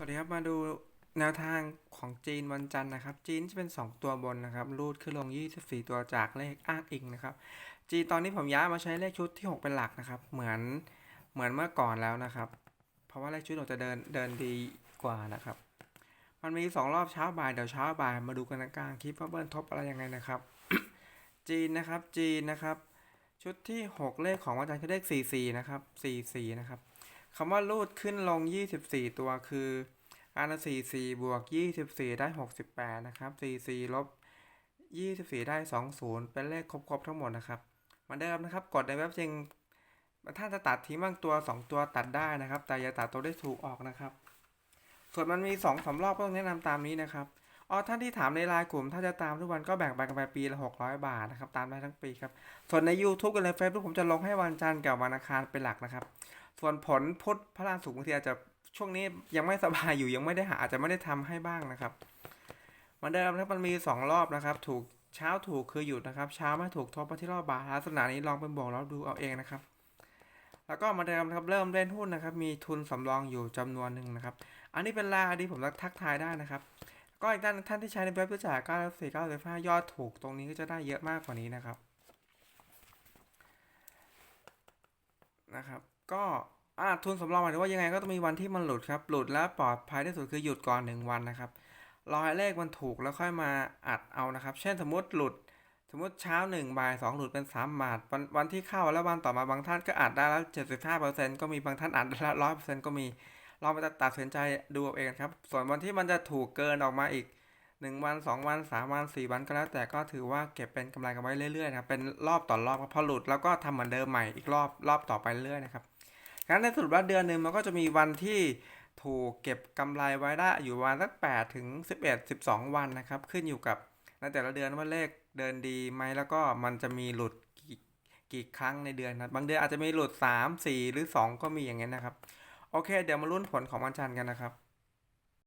สวัสดีครับมาดูแนวทางของจีนวันจันทร์นะครับ จีนจะเป็น 2 ตัวบนนะครับรูดขึ้นลง 24 ตัวจากเลขอ้างอิงนะครับ จีนตอนนี้ผมย้ายมาใช้เลขชุดที่ 6 เป็นหลักนะครับ เหมือนเหมือนเมื่อก่อนแล้วนะครับ เพราะว่าเลขชุดเราจะเดินเดินดีกว่านะครับ มันมี 2 รอบเช้าบ่ายเดี๋ยวเช้าบ่ายมาดูกันกลางคลิปว่าเบิ้ลทบอะไรยังไงนะครับ จีนนะครับจีนนะครับ ชุดที่ 6 เลขของวันจันทร์คือเลข 44 นะครับ 44 นะครับ คำว่ารูดขึ้นลง 24 ตัวคืออันละ44บวก24ได้68นะครับ44ลบ24ได้20เป็นเลขครบๆทั้งหมดนะครับมือนเดิมนะครับกดในเว็บจริงถ้าจะตัดทิ้งบางตัว2ตัวตัดได้นะครับ แต่อย่าตัดตัวได้ถูกออกนะครับ ส่วนมันมี2สารอบก็ต้องแนะนำตามนี้นะครับอ๋อท่านที่ถามในไลน์กลุ่ม ถ้าจะตามทุกวันก็แบ่งไปกันไปปีละ600บาทนะครับตามได้ทั้งปีครับส่วนใน YouTube กับใน Facebook ผมจะลงให้วันจันทร์กับวันอังคารเป็นหลักนะครับ ส่วนผลพุทธพระราหูบางทีอาจจะช่วงนี้ยังไม่สบายอยู่ยังไม่ได้หาอาจจะไม่ได้ทำให้บ้างนะครับมือนเดิมครับมันมี 2 รอบนะครับ ถูกเช้าถูกคือหยุดนะครับ เช้าไม่ถูกทบไปที่รอบบาทลักษณะนี้ลองเป็นบวกแล้วดูเอาเองนะครับ แล้วก็มาเดิมนะครับเริ่มเล่นหุ้นนะครับ มีทุนสำรองอยู่จำนวนหนึ่งนะครับ อันนี้เป็นลายอันนี้ผมทักทายได้นะครับ ก็อีกด้านท่านที่ใช้ในเว็บก็จ่าย9 4 9 5ยอดถูกตรงนี้ก็จะได้เยอะมากกว่านี้นะครับ นะครับ ก็อ่าทุนสำรองหมายถึงว่ายังไงก็ต้องมีวันที่มันหลุดครับ หลุดแล้วปลอดภัยที่สุดคือหยุดก่อน 1 วันนะครับ รอให้เลขมันถูกแล้วค่อยมาอัดเอานะครับ เช่นสมมติหลุด สมมติเช้า1บ่าย2หลุดเป็น 3 บาท วันวันที่เข้าแล้ววันต่อมาบางท่านก็อัดได้แล้ว 75%ก็มีบางท่านอัดได้แล้ว100%ก็มีลองไปตัดสินใจดูเอาเองครับ ส่วนวันที่มันจะถูกเกินออกมาอีก 1 วัน 2 วัน 3 วัน 4 วันก็แล้วแต่ก็ถือว่าเก็บเป็นกำไรกันไว้เรื่อยๆนะครับเป็นรอบต่อรอบพอหลุดแล้วก็ทำเหมือนเดิมใหม่อีกรอบรอบต่อไปเรื่อยๆนะครับงั้นในสรุปว่าเดือนหนึ่งมันก็จะมีวันที่ถูกเก็บกำไรไว้ได้อยู่ประมาณสัก8ถึง11 12 วันนะครับขึ้นอยู่กับในแต่ละเดือนว่าเลขเดินดีไหมแล้วก็มันจะมีหลุดกี่กี่ครั้งในเดือนนะบางเดือนอาจจะมีหลุด 3 4 หรือ 2 ก็มีอย่างเงี้ยนะครับ โอเค เดี๋ยวมาลุ้นผลของวันจันทร์กันนะครับ